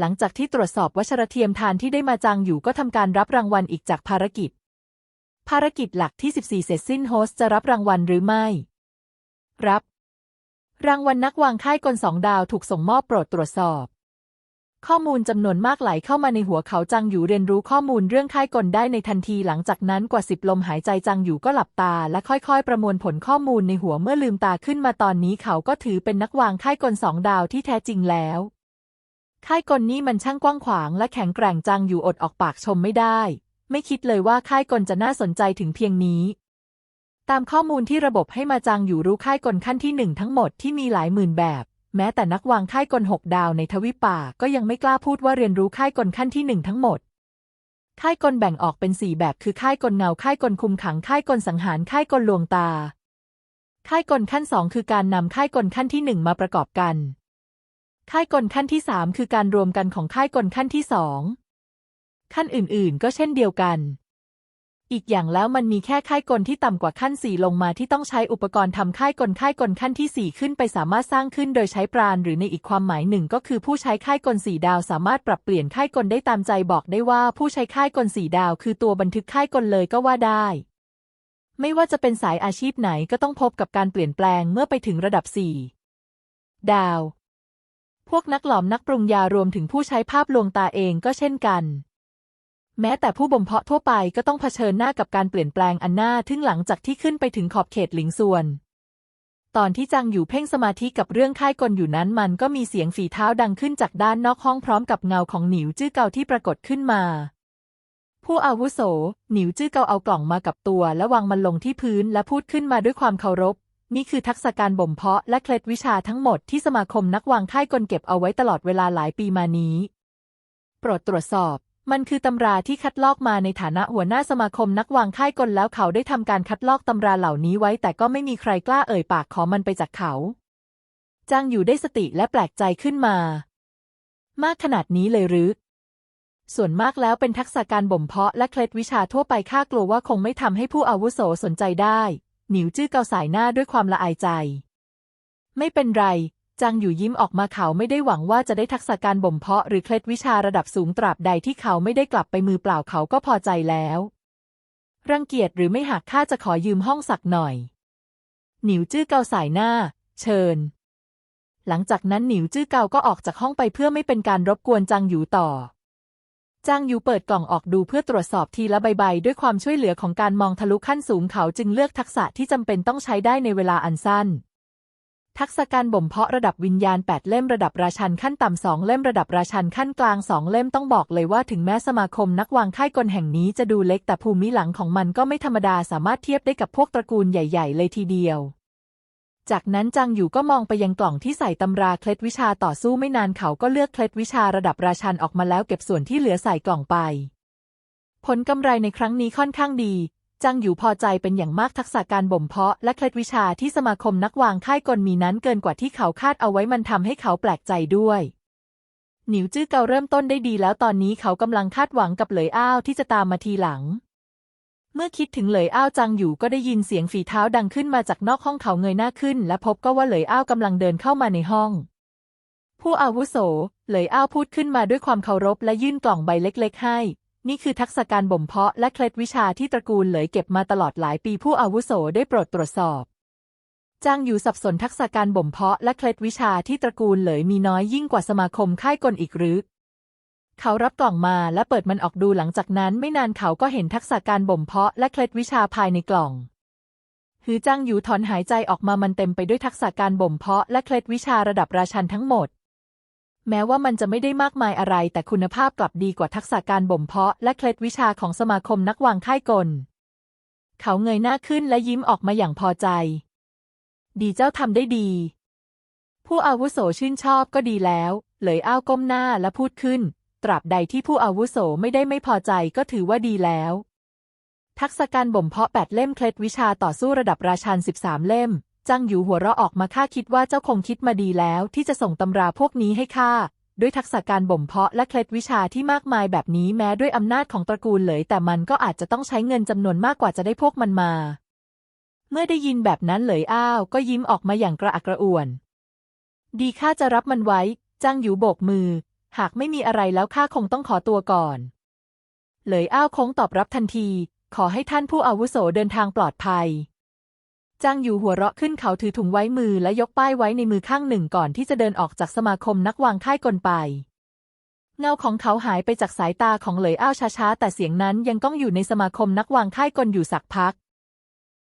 หลังจากที่ตรวจสอบวัชรเทียมทานที่ได้มาจางอยู่ก็ทำการรับรางวัลอีกจากภารกิจ ภารกิจหลักที่ 14 เสร็จสิ้นโฮสจะรับรางวัลหรือไม่ รับ รางวัลนักวางค่ายกลสองดาวถูกส่งมอบโปรดตรวจสอบ ข้อมูลจำนวนมากไหลเข้ามาในหัวเขาจังอยู่เรียนรู้ข้อมูลเรื่องค่ายกลได้ในทันทีหลังจากนั้นกว่าสิบลมหายใจจังอยู่ก็หลับตา และค่อยๆ ประมวลผลข้อมูลในหัวเมื่อลืมตาขึ้นมาตอนนี้เขาก็ถือเป็นนักวางค่ายกลสองดาวที่แท้จริงแล้ว ค่ายกลนี้มันช่างกว้างขวางและแข็งแกร่งจังอยู่อดออกปากชมไม่ได้ ไม่คิดเลยว่าค่ายกลจะน่าสนใจถึงเพียงนี้ ตามข้อมูลที่ระบบให้มาจังอยู่รู้ค่ายกลขั้นที่หนึ่งทั้งหมดที่มีหลายหมื่นแบบ แม้แต่นักวางค่ายกลหกดาวในทวิปป่าก็ยังไม่กล้าพูดว่าเรียนรู้ค่ายกลขั้นที่หนึ่งทั้งหมดค่ายกลแบ่งออกเป็นสี่แบบคือค่ายกลเงาค่ายกลคุมขังค่ายกลสังหารค่ายกลลวงตา ค่ายกลขั้นสองคือการนำค่ายกลขั้นที่หนึ่งมาประกอบกัน ค่ายกลขั้นที่สามคือการรวมกันของค่ายกลขั้นที่สองขั้นอื่นๆ ก็เช่นเดียวกัน อีกอย่างแล้วมันมีแค่ค่ายกลที่ต่ำกว่าขั้นสี่ลงมาที่ต้องใช้อุปกรณ์ทำค่ายกลค่ายกลขั้นที่สี่ขึ้นไปสามารถสร้างขึ้นโดยใช้ปราณหรือในอีกความหมายหนึ่งก็คือผู้ใช้ค่ายกลสี่ดาวสามารถปรับเปลี่ยนค่ายกลได้ตามใจบอกได้ว่าผู้ใช้ค่ายกลสี่ดาว คือตัวบันทึกค่ายกลเลยก็ว่าได้ไม่ว่าจะเป็นสายอาชีพไหนก็ต้องพบกับการเปลี่ยนแปลงเมื่อไปถึงระดับสี่ดาว พวกนักหลอมนักปรุงยารวมถึงผู้ใช้ภาพลวงตาเองก็เช่นกัน แม้แต่ผู้บ่มเพาะทั่วไปก็ต้องเผชิญหน้ากับการเปลี่ยนแปลงอันน่าทึ่งหลังจากที่ขึ้นไปถึงขอบเขตหลิงส่วน ตอนที่จังอยู่เพ่งสมาธิกับเรื่องค่ายกลอยู่นั้นมันก็มีเสียงฝีเท้าดังขึ้นจากด้านนอกห้องพร้อมกับเงาของหนิวจื้อเกาที่ปรากฏขึ้นมา ผู้อาวุโส หนิวจื้อเกาเอากล่องมากับตัว และวางมันลงที่พื้นและพูดขึ้นมาด้วยความเคารพ นี่คือทักษะการบ่มเพาะและเคล็ดวิชาทั้งหมดที่สมาคมนักวางค่ายกลเก็บเอาไว้ตลอดเวลาหลายปีมานี้ โปรดตรวจสอบ มันคือตำราที่คัดลอกมาในฐานะหัวหน้าสมาคมนักวางค่ายกลแล้วเขาได้ทำการคัดลอกตำราเหล่านี้ไว้ แต่ก็ไม่มีใครกล้าเอ่ยปากขอมันไปจากเขาจางอยู่ได้สติและแปลกใจขึ้นมา มากขนาดนี้เลยหรือ ส่วนมากแล้วเป็นทักษะการบ่มเพาะและเคล็ดวิชาทั่วไปข้ากลัวว่าคงไม่ทำให้ผู้อาวุโสสนใจได้ หนิวจื้อเกาสายหน้าด้วยความละอายใจ ไม่เป็นไร จางอยู่ยิ้มออกมาเขาไม่ได้หวังว่าจะได้ทักษะการบ่มเพาะหรือเคล็ดวิชาระดับสูงตราบใดที่เขาไม่ได้กลับไปมือเปล่าเขาก็พอใจแล้ว รังเกียจหรือไม่หากข้าจะขอยืมห้องสักหน่อย หนิวจื้อเกาสายหน้า เชิญ หลังจากนั้นหนิวจื้อเกาก็ออกจากห้องไปเพื่อไม่เป็นการรบกวนจางอยู่ต่อ จางยูเปิดกล่องออกดูเพื่อตรวจสอบทีละใบๆด้วยความช่วยเหลือของการมองทะลุขั้นสูงเขาจึงเลือกทักษะที่จำเป็นต้องใช้ได้ในเวลาอันสั้น ทักษะการบ่มเพาะระดับวิญญาณ 8 เล่มระดับราชันขั้นต่ำสองเล่มระดับราชันขั้นกลางสองเล่มต้องบอกเลยว่าถึงแม้สมาคมนักวางค่ายกลแห่งนี้จะดูเล็กแต่ภูมิหลังของมันก็ไม่ธรรมดาสามารถเทียบได้กับพวกตระกูลใหญ่ ๆ เลยทีเดียว จากนั้นจางอยู่ก็มองไปยังกล่องที่ใส่ตำราเคล็ดวิชาต่อสู้ไม่นานเขาก็เลือกเคล็ดวิชาระดับราชันออกมาแล้วเก็บส่วนที่เหลือใส่กล่องไป ผลกำไรในครั้งนี้ค่อนข้างดีจางอยู่พอใจเป็นอย่างมากทักษะการบ่มเพาะและเคล็ดวิชาที่สมาคมนักวางค่ายกลมีนั้นเกินกว่าที่เขาคาดเอาไว้มันทำให้เขาแปลกใจด้วย หนิวจื้อเกาเริ่มต้นได้ดีแล้วตอนนี้เขากำลังคาดหวังกับเหลยอ้าวที่จะตามมาทีหลัง เมื่อคิดถึงเหลยอ้าวจังอยู่ก็ได้ยินเสียงฝีเท้าดังขึ้นมาจากนอกห้องเขาเงยหน้าขึ้น และพบก็ว่าเหลยอ้าวกำลังเดินเข้ามาในห้อง ผู้อาวุโส เหลยอ้าวพูดขึ้นมาด้วยความเคารพและยื่นกล่องใบเล็ก ๆ ให้ นี่คือทักษะการบ่มเพาะและเคล็ดวิชาที่ตระกูลเหลยเก็บมาตลอดหลายปีผู้อาวุโสได้โปรดตรวจสอบจางอยู่สับสนทักษะการบ่มเพาะและเคล็ดวิชาที่ตระกูลเหลยมีน้อยยิ่งกว่าสมาคมค่ายกลอีกหรือ เขารับกล่องมาและเปิดมันออกดูหลังจากนั้นไม่นานเขาก็เห็นทักษะการบ่มเพาะและเคล็ดวิชาภายในกล่อง หือจางอยู่ถอนหายใจออกมามันเต็มไปด้วยทักษะการบ่มเพาะและเคล็ดวิชาระดับราชันทั้งหมด แม้ว่ามันจะไม่ได้มากมายอะไร แต่คุณภาพกลับดีกว่าทักษะการบ่มเพาะและเคล็ดวิชาของสมาคมนักวางค่ายกล เขาเงยหน้าขึ้นและยิ้มออกมาอย่างพอใจ ดีเจ้าทำได้ดี ผู้อาวุโสชื่นชอบก็ดีแล้วเลยอ้าวก้มหน้าและพูดขึ้น ตราบใดที่ผู้อาวุโสไม่ได้ไม่พอใจก็ถือว่าดีแล้ว ทักษะการบ่มเพาะแปดเล่มเคล็ดวิชาต่อสู้ระดับราชันสิบสามเล่ม จังอยู่หัวเราะออกมาข้าคิดว่าเจ้าคงคิดมาดีแล้ว ที่จะส่งตำราพวกนี้ให้ข้าด้วยทักษะการบ่มเพาะและเคล็ดวิชาที่มากมายแบบนี้แม้ด้วยอำนาจของตระกูลเลย แต่มันก็อาจจะต้องใช้เงินจำนวนมากกว่าจะได้พวกมันมา เมื่อได้ยินแบบนั้นเลยอ้าวก็ยิ้มออกมาอย่างกระอักกระอ่วน ดีข้าจะรับมันไว้จ้างอยู่โบกมือ หากไม่มีอะไรแล้วข้าคงต้องขอตัวก่อนเหลยอ้าวคงตอบรับทันที ขอให้ท่านผู้อาวุโสเดินทางปลอดภัยจางอยู่หัวเราะขึ้นเขาถือถุงไว้มือและยกป้ายไว้ในมือข้างหนึ่งก่อนที่จะเดินออกจากสมาคมนักวางค่ายกลไป เงาของเขาหายไปจากสายตาของเหลยอ้าวช้าๆแต่เสียงนั้นยังก้องอยู่ในสมาคมนักวางค่ายกลอยู่สักพัก